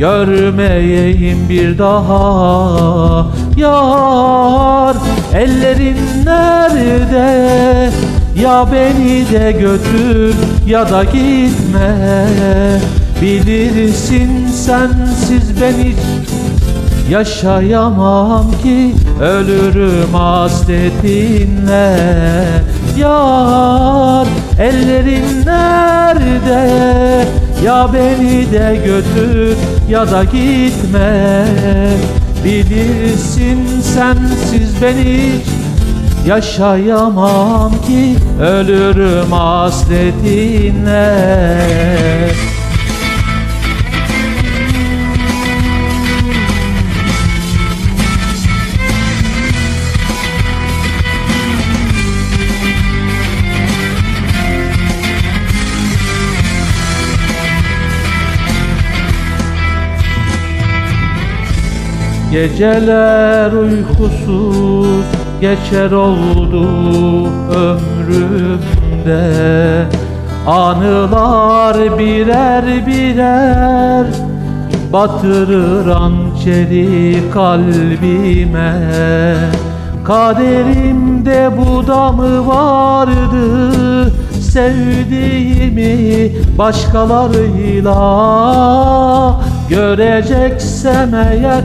Görmeyeyim bir daha. Yar ellerin nerede? Ya beni de götür ya da gitme. Bilirsin sensiz ben hiç Yaşayamam ki. Ölürüm hasretinle. Yar ellerin nerede Ya beni de götür ya da gitme. Bilirsin sensiz ben hiç Yaşayamam ki ölürüm hasretinle Geceler uykusuz geçer oldu ömrümde. Anılar birer birer batırır hançeri kalbime. Kaderimde bu da mı vardı Sevdiğimi başkalarıyla Göreceksem eğer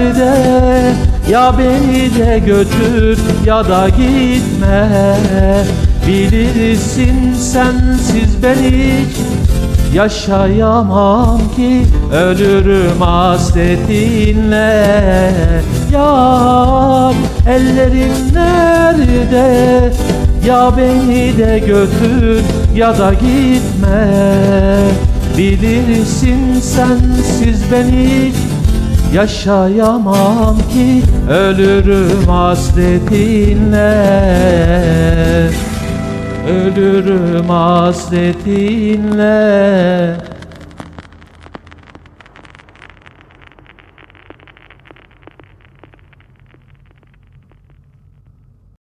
Ya beni de götür ya da gitme. Bilirsin sensiz ben hiç Yaşayamam ki. Ölürüm hasretinle Yar ellerin nerede? Ya beni de götür ya da gitme. Bilirsin sensiz ben hiç Yaşayamam ki ölürüm hasretinle. Ölürüm hasretinle